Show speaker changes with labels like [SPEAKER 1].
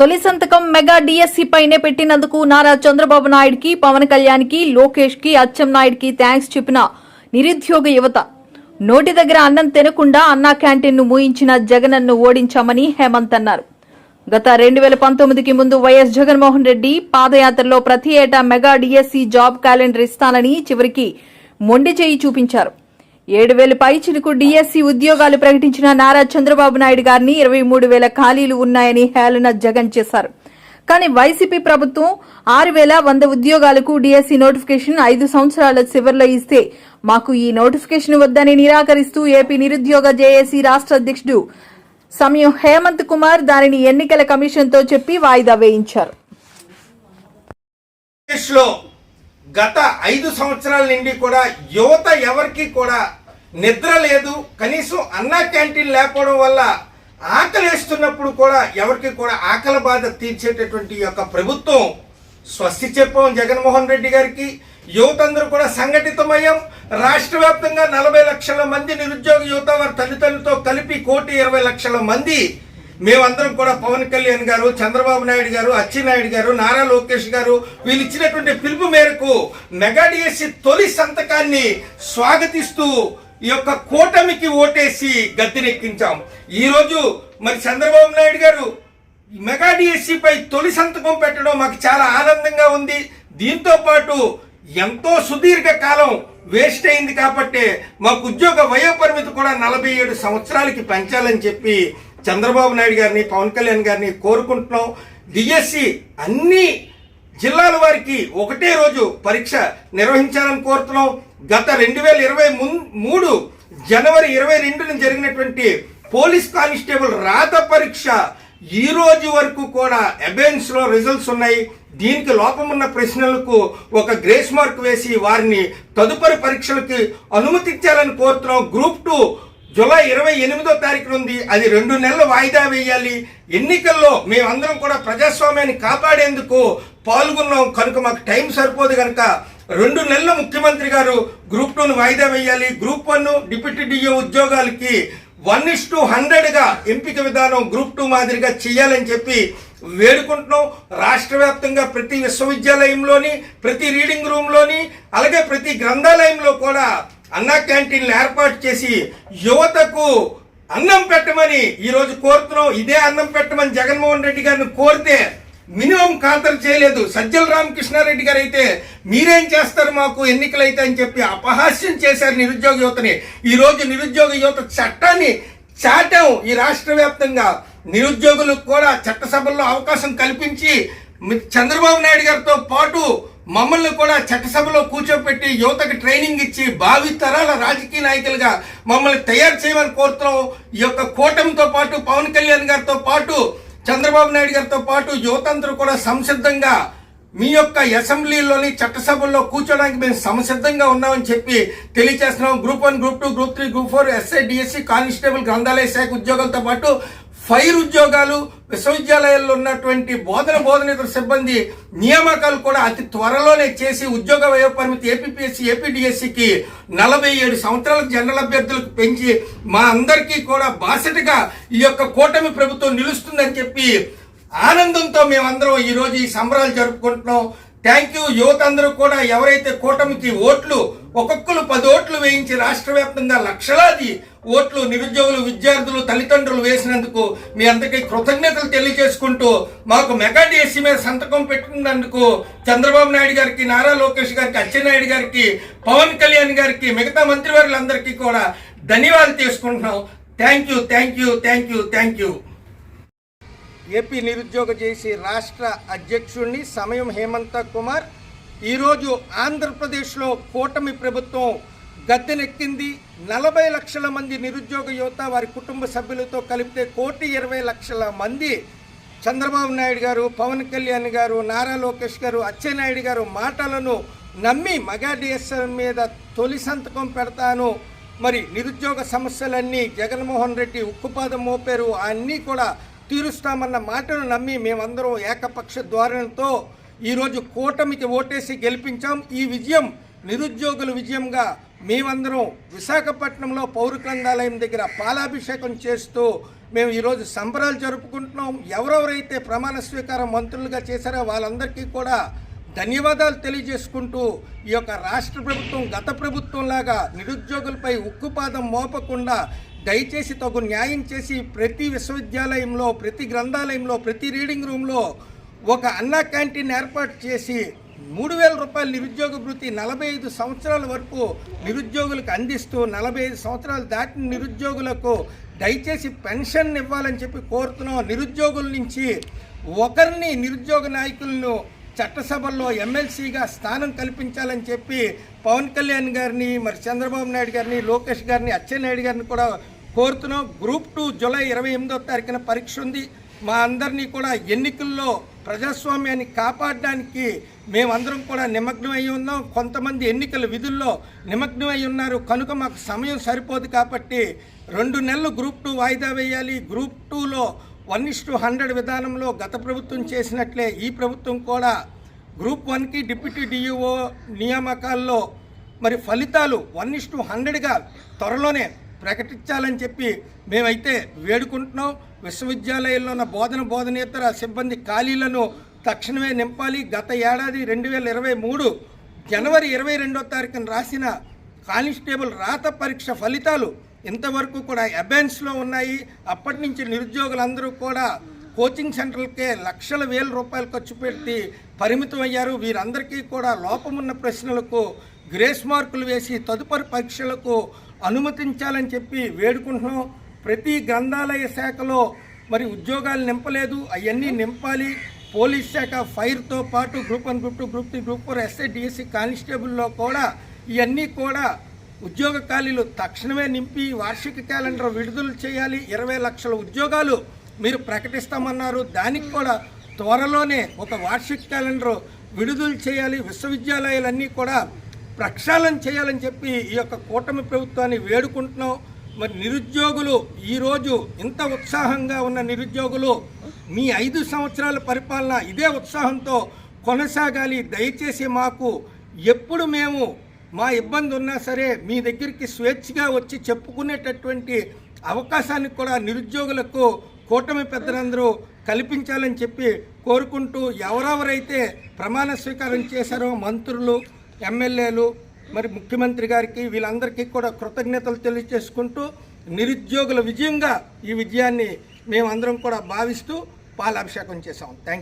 [SPEAKER 1] తొలి సంతకం mega DSC పైనే పెట్టినందుకు నారా చంద్రబాబు నాయుడుకి పవన్ కళ్యాణ్కి లోకేష్కి నాయుడుకి థ్యాంక్స్ చెప్పిన నిరుద్యోగ యువత. నోటి దగ్గర అన్నం తినకుండా అన్నా క్యాంటీన్ను మూయించిన జగనన్ను ఓడించామని హేమంత్ అన్నారు. గత రెండు వేల పంతొమ్మిదికి ముందు వైఎస్ జగన్మోహన్ రెడ్డి పాదయాత్రలో ప్రతి ఏటా మెగా డిఎస్సి జాబ్ క్యాలెండర్ ఇస్తానని చివరికి మొండి చేయి చూపించారు. ఏడు వేల పైచిలకు డిఎస్సి ఉద్యోగాలు ప్రకటించిన నారా చంద్రబాబు నాయుడు గారిని ఇరవై మూడు వేల ఖాళీలు ఉన్నాయని హేళన జగన్ చేశారు. కానీ వైసీపీ ప్రభుత్వం ఆరు వేల వంద ఉద్యోగాలకు డిఎస్సి నోటిఫికేషన్ ఐదు సంవత్సరాల చివరిలో ఇస్తే మాకు ఈ నోటిఫికేషన్ వద్దని నిరాకరిస్తూ ఏపీ నిరుద్యోగ జేఏసీ రాష్ట్ర అధ్యక్షుడు సమయం హేమంత్ కుమార్ దానిని ఎన్నికల కమిషన్తో చెప్పి వాయిదా వేయించారు.
[SPEAKER 2] గత ఐదు సంవత్సరాల నుండి కూడా యువత ఎవరికి కూడా నిద్ర లేదు కనీసం అన్నా క్యాంటీన్ లేకపోవడం వల్ల ఆకలి వేస్తున్నప్పుడు కూడా ఎవరికి కూడా ఆకలి బాధ తీర్చేటటువంటి యొక్క ప్రభుత్వం స్వస్తి చెప్పాం జగన్మోహన్ రెడ్డి గారికి. యువత అందరూ కూడా సంఘటితమయ్యాం. రాష్ట్ర వ్యాప్తంగా నలభై లక్షల మంది నిరుద్యోగ యువత వారి తల్లిదండ్రులతో కలిపి కోటి ఇరవై లక్షల మంది మేమందరం కూడా పవన్ కళ్యాణ్ గారు చంద్రబాబు నాయుడు గారు అచ్చెన్నాయుడు గారు నారా లోకేష్ గారు వీళ్ళు ఇచ్చినటువంటి పిలుపు మేరకు మెగా డిఎస్సి తొలి సంతకాన్ని స్వాగతిస్తూ ఈ యొక్క కూటమికి ఓటేసి గద్దెనెక్కించాం. ఈరోజు మరి చంద్రబాబు నాయుడు గారు మెగా డిఎస్సిపై తొలి సంతకం పెట్టడం మాకు చాలా ఆనందంగా ఉంది. దీంతో పాటు ఎంతో సుదీర్ఘ కాలం వేస్ట్ అయింది కాబట్టి మాకు ఉద్యోగ వయోపరిమితి కూడా నలభై ఏడు సంవత్సరాలకి పెంచాలని చెప్పి చంద్రబాబు నాయుడు గారిని పవన్ కళ్యాణ్ గారిని కోరుకుంటున్నాం. డిఎస్సి అన్ని జిల్లాల వారికి ఒకటే రోజు పరీక్ష నిర్వహించాలని కోరుతున్నాం. గత రెండు వేల ఇరవై మూడు జనవరి ఇరవై రెండున జరిగినటువంటి పోలీస్ కానిస్టేబుల్ రాత పరీక్ష ఈ రోజు వరకు కూడా అబెన్స్లో రిజల్ట్స్ ఉన్నాయి. దీనికి లోపమున్న ప్రశ్నలకు ఒక గ్రేస్ మార్క్ వేసి వారిని తదుపరి పరీక్షలకి అనుమతించాలని కోరుతున్నాం. గ్రూప్ టూ జూలై ఇరవై ఎనిమిదో తారీఖు ఉంది అది రెండు నెలలు వాయిదా వేయాలి. ఎన్నికల్లో మేమందరం కూడా ప్రజాస్వామ్యాన్ని కాపాడేందుకు పాల్గొన్నాం. కనుక మాకు టైం సరిపోదు కనుక రెండు నెలలు ముఖ్యమంత్రి గారు గ్రూప్ టూను వాయిదా వేయాలి. గ్రూప్ వన్ డిప్యూటీ డిఏ ఉద్యోగాలకి వన్ ఇస్ టు హండ్రెడ్గా ఎంపిక విధానం గ్రూప్ టూ మాదిరిగా చేయాలని చెప్పి వేడుకుంటున్నాం. రాష్ట్ర వ్యాప్తంగా ప్రతి విశ్వవిద్యాలయంలోని ప్రతి రీడింగ్ రూమ్లోని అలాగే ప్రతి గ్రంథాలయంలో కూడా అన్నా క్యాంటీన్లు ఏర్పాటు చేసి యువతకు అన్నం పెట్టమని ఈరోజు కోరుతున్నాం. ఇదే అన్నం పెట్టమని జగన్మోహన్ రెడ్డి గారిని కోరితే మినిమం ఖాతరు చేయలేదు. సజ్జల రామకృష్ణారెడ్డి గారు అయితే మీరేం చేస్తారు మాకు? ఎన్నికలైతే అని చెప్పి అపహాస్యం చేశారు నిరుద్యోగ యువతని. ఈ రోజు నిరుద్యోగ యువత చట్టాన్ని చాటం ఈ రాష్ట్ర వ్యాప్తంగా. నిరుద్యోగులకు కూడా చట్టసభల్లో అవకాశం కల్పించి చంద్రబాబు నాయుడు గారితో పాటు మమ్మల్ని కూడా చట్టసభలో కూర్చోపెట్టి యువతకి ట్రైనింగ్ ఇచ్చి భావి తరాల రాజకీయ నాయకులుగా మమ్మల్ని తయారు చేయమని కోరుతున్నాం. ఈ యొక్క కూటమితో పాటు పవన్ కళ్యాణ్ గారితో పాటు చంద్రబాబు నాయుడు గారితో పాటు యువతందరూ కూడా సంసిద్ధంగా మీ యొక్క అసెంబ్లీలోని చట్టసభల్లో కూర్చోడానికి మేము సంసిద్ధంగా ఉన్నామని చెప్పి తెలియజేస్తున్నాం group one group two group three group four SI DSC constable గ్రంథాలయ శాఖ ఉద్యోగులతో పాటు ఫైర్ ఉద్యోగాలు విశ్వవిద్యాలయాల్లో ఉన్నటువంటి బోధన బోధనేతర సిబ్బంది నియామకాలు కూడా అతి త్వరలోనే చేసి ఉద్యోగ వయో పరిమితి ఏపీఎస్సి ఏపీడిఎస్సికి నలభై ఏడు సంవత్సరాల జనరల్ అభ్యర్థులకు పెంచి మా అందరికీ కూడా బాసటగా ఈ యొక్క కూటమి ప్రభుత్వం నిలుస్తుందని చెప్పి ఆనందంతో మేమందరం ఈరోజు ఈ సంబరాలు జరుపుకుంటున్నాం. థ్యాంక్ యూ యువత అందరూ కూడా ఎవరైతే కూటమికి ఓట్లు ఒక్కొక్కరు పది ఓట్లు వేయించి రాష్ట్ర వ్యాప్తంగా లక్షలాది ఓట్లు నిరుద్యోగులు విద్యార్థులు తల్లిదండ్రులు వేసినందుకు మీ అందరికీ కృతజ్ఞతలు తెలియజేసుకుంటూ మాకు మెగా డిఎస్సీ మీద సంతకం పెట్టుకున్నందుకు చంద్రబాబు నాయుడు గారికి నారా లోకేష్ గారికి అచ్చెన్నాయుడు గారికి పవన్ కళ్యాణ్ గారికి మిగతా మంత్రివర్యులందరికీ కూడా ధన్యవాదాలు తీసుకుంటున్నాం. Thank you thank you thank you thank you AP నిరుద్యోగ చేసి రాష్ట్ర అధ్యక్షుడిని సమయం హేమంత కుమార్. ఈరోజు ఆంధ్రప్రదేశ్లో కూటమి ప్రభుత్వం గద్దెనెక్కింది. నలభై లక్షల మంది నిరుద్యోగ యువత వారి కుటుంబ సభ్యులతో కలిపితే కోటి ఇరవై లక్షల మంది. చంద్రబాబు నాయుడు గారు పవన్ కళ్యాణ్ గారు నారా లోకేష్ గారు అచ్చెన్నాయుడు గారు మాటలను నమ్మి మగా డిఎస్ఎల్ మీద తొలి సంతకం పెడతాను. మరి నిరుద్యోగ సమస్యలన్నీ జగన్మోహన్ రెడ్డి ఉక్కుపాదం మోపారు. అన్నీ కూడా తీరుస్తామన్న మాటను నమ్మి మేమందరం ఏకపక్ష ధోరణితో ఈరోజు కూటమికి ఓటేసి గెలిపించాం. ఈ విజయం నిరుద్యోగుల విజయంగా మేమందరం విశాఖపట్నంలో పౌర గ్రంథాలయం దగ్గర పాలాభిషేకం చేస్తూ మేము ఈరోజు సంబరాలు జరుపుకుంటున్నాం. ఎవరెవరైతే ప్రమాణ స్వీకారం మంత్రులుగా చేశారో వాళ్ళందరికీ కూడా ధన్యవాదాలు తెలియజేసుకుంటూ ఈ యొక్క రాష్ట్ర ప్రభుత్వం గత ప్రభుత్వంలాగా నిరుద్యోగులపై ఉక్కుపాదం మోపకుండా దయచేసి తగు న్యాయం చేసి ప్రతి విశ్వవిద్యాలయంలో ప్రతి గ్రంథాలయంలో ప్రతి రీడింగ్ రూమ్లో ఒక అన్నా క్యాంటీన్ ఏర్పాటు చేసి మూడు వేల రూపాయల నిరుద్యోగ భృతి నలభై ఐదు సంవత్సరాల వరకు నిరుద్యోగులకు అందిస్తూ నలభై ఐదు సంవత్సరాలు దాటిన నిరుద్యోగులకు దయచేసి పెన్షన్ ఇవ్వాలని చెప్పి కోరుతున్నాం. నిరుద్యోగుల నుంచి ఒకరిని నిరుద్యోగ నాయకులను చట్టసభల్లో ఎమ్మెల్సీగా స్థానం కల్పించాలని చెప్పి పవన్ కళ్యాణ్ గారిని మరి చంద్రబాబు నాయుడు గారిని లోకేష్ గారిని అచ్చెన్నాయుడు గారిని కూడా కోరుతున్నాం. గ్రూప్ టూ జూలై ఇరవై ఎనిమిదో తారీఖున పరీక్ష ఉంది. మా అందరినీ కూడా ఎన్నికల్లో ప్రజాస్వామ్యాన్ని కాపాడడానికి మేమందరం కూడా నిమగ్నమై ఉన్నాం. కొంతమంది ఎన్నికల విధుల్లో నిమగ్నమై ఉన్నారు. కనుక మాకు సమయం సరిపోదు కాబట్టి రెండు నెలలు గ్రూప్ టూ వాయిదా వేయాలి. గ్రూప్ టూలో వన్ ఇస్ టు హండ్రెడ్ విధానంలో గత ప్రభుత్వం చేసినట్లే ఈ ప్రభుత్వం కూడా గ్రూప్ వన్కి డిప్యూటీ డిఈఓ నియామకాల్లో మరి ఫలితాలు వన్ ఇస్ టు హండ్రెడ్గా త్వరలోనే ప్రకటించాలని చెప్పి మేమైతే వేడుకుంటున్నాం. విశ్వవిద్యాలయాల్లో ఉన్న బోధన బోధనేతర సిబ్బంది ఖాళీలను తక్షణమే నింపాలి. గత ఏడాది రెండు వేల ఇరవై మూడు జనవరి ఇరవై రెండో తారీఖున రాసిన కానిస్టేబుల్ రాత పరీక్ష ఫలితాలు ఇంతవరకు కూడా అబెన్స్లో ఉన్నాయి. అప్పటి నుంచి నిరుద్యోగులందరూ కూడా కోచింగ్ సెంటర్లకే లక్షల వేల రూపాయలు ఖర్చు పెట్టి పరిమితం అయ్యారు. వీరందరికీ కూడా లోపమున్న ప్రశ్నలకు గ్రేస్ మార్కులు వేసి తదుపరి పరీక్షలకు అనుమతించాలని చెప్పి వేడుకుంటున్నాం. ప్రతి గ్రంథాలయ శాఖలో మరి ఉద్యోగాలు నింపలేదు. అవన్నీ నింపాలి. పోలీస్ శాఖ ఫైర్తో పాటు group one group two group three group four SI DSC కానిస్టేబుల్లో కూడా ఇవన్నీ కూడా ఉద్యోగ ఖాళీలు తక్షణమే నింపి వార్షిక క్యాలెండర్ విడుదల చేయాలి. ఇరవై లక్షల ఉద్యోగాలు మీరు ప్రకటిస్తామన్నారు. దానికి కూడా త్వరలోనే ఒక వార్షిక క్యాలెండర్ విడుదల చేయాలి. విశ్వవిద్యాలయాలన్నీ కూడా ప్రక్షాళన చేయాలని చెప్పి ఈ యొక్క కూటమి ప్రభుత్వాన్ని వేడుకుంటున్నాం. మరి నిరుద్యోగులు ఈరోజు ఇంత ఉత్సాహంగా ఉన్న నిరుద్యోగులు మీ ఐదు సంవత్సరాల పరిపాలన ఇదే ఉత్సాహంతో కొనసాగాలి. దయచేసి మాకు ఎప్పుడు మేము మా ఇబ్బంది ఉన్నా సరే మీ దగ్గరికి స్వేచ్ఛగా వచ్చి చెప్పుకునేటటువంటి అవకాశాన్ని కూడా నిరుద్యోగులకు కూటమి పెద్దలందరూ కల్పించాలని చెప్పి కోరుకుంటూ ఎవరెవరైతే ప్రమాణ స్వీకారం చేశారో మంత్రులు ఎమ్మెల్యేలు మరి ముఖ్యమంత్రి గారికి వీళ్ళందరికీ కూడా కృతజ్ఞతలు తెలియజేసుకుంటూ నిరుద్యోగుల విజయంగా ఈ విజయాన్ని మేమందరం కూడా భావిస్తూ పాలాభిషేకం చేశాం. థ్యాంక్